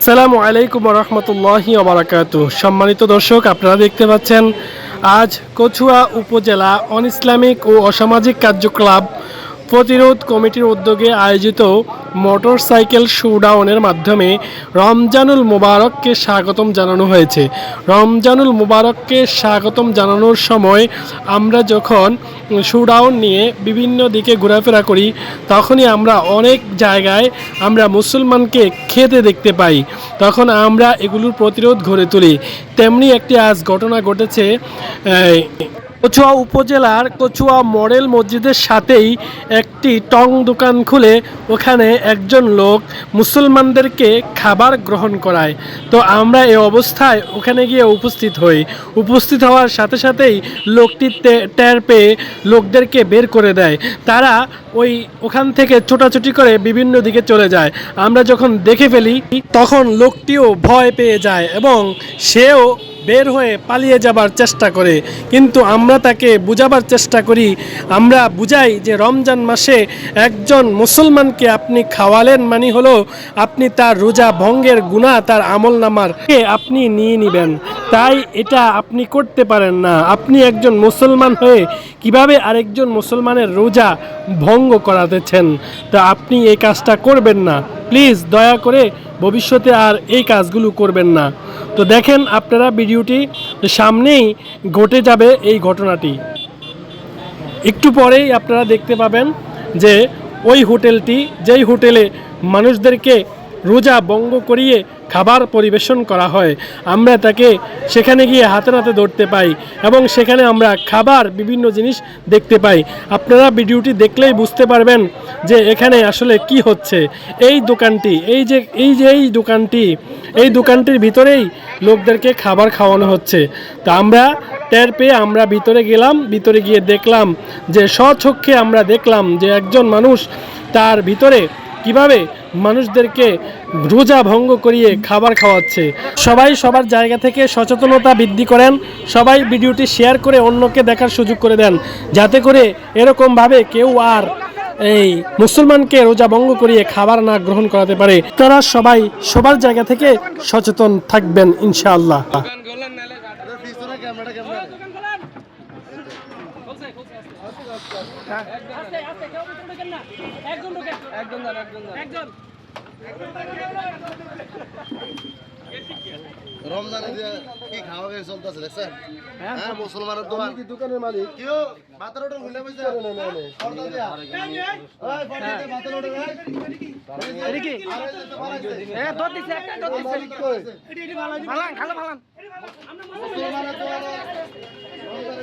সালামু আলাইকুম রহমতুল্লাহি সম্মানিত দর্শক, আপনারা দেখতে পাচ্ছেন আজ কচুয়া উপজেলা অন ইসলামিক ও অসামাজিক কার্যকলাপ প্রতিরোধ কমিটির উদ্যোগে আয়োজিত মোটরসাইকেল শোডাউনের মাধ্যমে রমজানুল মুবারককে স্বাগতম জানানো হয়েছে। রমজানুল মুবারককে স্বাগতম জানানোর সময় আমরা যখন শোডাউন নিয়ে বিভিন্ন দিকে ঘোরাফেরা করি, তখনই আমরা অনেক জায়গায় আমরা মুসলমানকে খেতে দেখতে পাই। তখন আমরা এগুলোর প্রতিরোধ গড়ে তুলি। তেমনি একটি আজ ঘটনা ঘটেছে কচুয়া উপজেলার কচুয়া মডেল মসজিদের সাথেই একটি টং দোকান খুলে ওখানে একজন লোক মুসলমানদেরকে খাবার গ্রহণ করায়। তো আমরা এই অবস্থায় ওখানে গিয়ে উপস্থিত হই। উপস্থিত হওয়ার সাথে সাথেই লোকটি টের পেয়ে লোকদেরকে বের করে দেয়। তারা ওই ওখান থেকে ছোটাছুটি করে বিভিন্ন দিকে চলে যায়। আমরা যখন দেখে ফেলি, তখন লোকটিও ভয় পেয়ে যায় এবং সেও বের হয়ে পালিয়ে যাবার চেষ্টা করে। কিন্তু আমরা তাকে বুঝাবার চেষ্টা করি। আমরা বুঝাই যে রমজান মাসে একজন মুসলমানকে আপনি খাওয়ালেন মানে হলো আপনি তার রোজা ভঙ্গের গুণা তার আমল নামার আপনি নিয়ে নেবেন। তাই এটা আপনি করতে পারেন না। আপনি একজন মুসলমান হয়ে কীভাবে আরেকজন মুসলমানের রোজা ভঙ্গ করাতেছেন? তা আপনি এই কাজটা করবেন না। প্লিজ দয়া করে ভবিষ্যতে আর এই কাজগুলো করবেন না। তো দেখেন আপনারা ভিডিওটি সামনেই ঘটে যাবে এই ঘটনাটি। একটু পরেই আপনারা দেখতে পাবেন যে ওই হোটেলটি, যেই হোটেলে মানুষদেরকে রোজা বঙ্গ করিয়ে খাবার পরিবেশন করা হয়। আমরা তাকে সেখানে গিয়ে হাতে নাতে ধরতে পাই এবং সেখানে আমরা খাবার, বিভিন্ন জিনিস দেখতে পাই। আপনারা ভিডিওটি দেখলেই বুঝতে পারবেন যে এখানে আসলে কি হচ্ছে। এই দোকানটি, এই যে এই যে, এই দোকানটি, এই দোকানটির ভিতরেই লোকদেরকে খাবার খাওয়ানো হচ্ছে। তা আমরা টের পেয়ে আমরা ভিতরে গেলাম, ভিতরে গিয়ে দেখলাম যে স্বচক্ষে আমরা দেখলাম যে একজন মানুষ তার ভিতরে কীভাবে মানুষদেরকে রোজা ভঙ্গ করিয়ে খাবার খাওয়াচ্ছে? সবাই সবার জায়গা থেকে সচেতনতা বৃদ্ধি করেন। সবাই ভিডিওটি শেয়ার করে অন্যকে দেখার সুযোগ করে দেন। যাতে করে এরকমভাবে কেউ আর এই মুসলমানকে রোজা ভঙ্গ করিয়ে খাবার না গ্রহণ করাতে পারে। তারা সবাই সবার জায়গা থেকে সচেতন থাকবেন ইনশাআল্লাহ। রমজানে যে কি খাওয়া চলতেছে দেখছেন? হ্যাঁ? মুসলমানের দোকান। দোকানের মালিক? কেউ ভাতের হোটেল খুলে বসে দিয়া। ওই ভাতের হোটেল। এ দিছে একটা দিছে। মুসলমানের দোকানে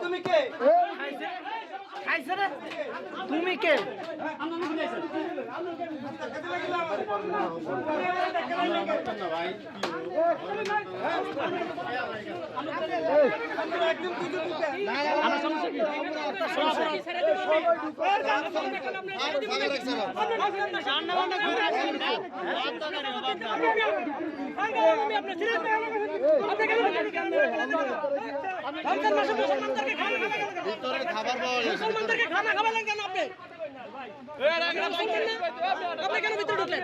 তুমি কে তুমি কে না। ভিতরে খাবার আপনি কেন ভিতরে ঢুকলেন